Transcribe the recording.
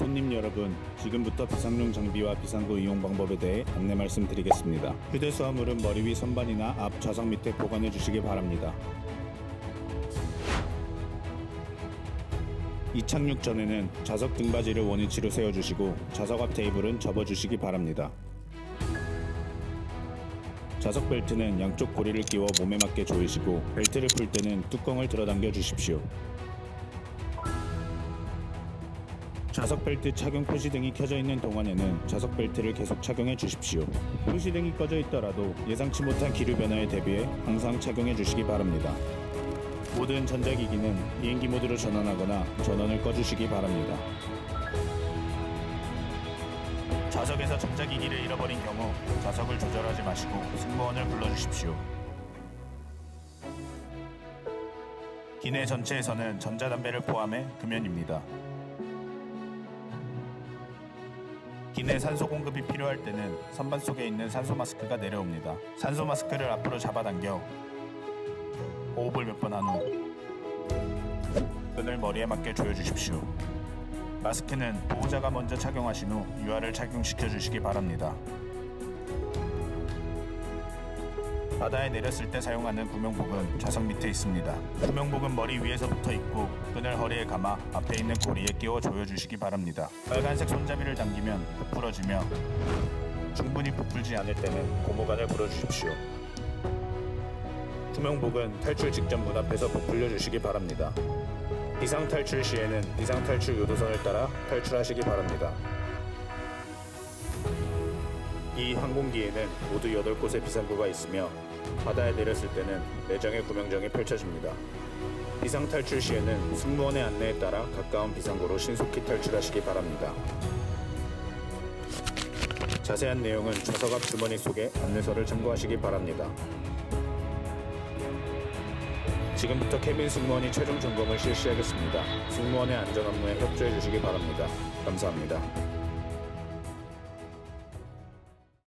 손님 여러분, 지금부터 비상용 장비와 비상구 이용 방법에 대해 안내 말씀드리겠습니다. 휴대수 화물은 머리 위 선반이나 앞 좌석 밑에 보관해 주시기 바랍니다. 이착륙 전에는 좌석 등받이를 원위치로 세워주시고 좌석 앞 테이블은 접어주시기 바랍니다. 좌석 벨트는 양쪽 고리를 끼워 몸에 맞게 조이시고 벨트를 풀 때는 뚜껑을 들어당겨 주십시오. 좌석 벨트 착용 표시등이 켜져 있는 동안에는 좌석 벨트를 계속 착용해 주십시오. 표시등이 꺼져 있더라도 예상치 못한 기류 변화에 대비해 항상 착용해 주시기 바랍니다. 모든 전자기기는 비행기 모드로 전환하거나 전원을 꺼주시기 바랍니다. 좌석에서 전자기기를 잃어버린 경우 좌석을 조절하지 마시고 승무원을 불러주십시오. 기내 전체에서는 전자담배를 포함해 금연입니다. 기내 산소 공급이 필요할 때는 선반 속에 있는 산소 마스크가 내려옵니다. 산소 마스크를 앞으로 잡아당겨 호흡을 몇 번 한 후 끈을 머리에 맞게 조여주십시오. 마스크는 보호자가 먼저 착용하신 후 유아를 착용시켜 주시기 바랍니다. 바다에 내렸을 때 사용하는 구명복은 좌석 밑에 있습니다. 구명복은 머리 위에서 붙어 있고 끈을 허리에 감아 앞에 있는 고리에 끼워 조여주시기 바랍니다. 빨간색 손잡이를 당기면 부풀어지며 충분히 부풀지 않을 때는 고무관을 불어주십시오. 구명복은 탈출 직전 문 앞에서 부풀려 주시기 바랍니다. 비상 탈출 시에는 비상 탈출 요도선을 따라 탈출하시기 바랍니다. 이 항공기에는 모두 8곳의 비상구가 있으며 바다에 내렸을 때는 4장의 구명정이 펼쳐집니다. 비상 탈출 시에는 승무원의 안내에 따라 가까운 비상구로 신속히 탈출하시기 바랍니다. 자세한 내용은 좌석 앞 주머니 속에 안내서를 참고하시기 바랍니다. 지금부터 케빈 승무원이 최종 점검을 실시하겠습니다. 승무원의 안전 업무에 협조해 주시기 바랍니다. 감사합니다.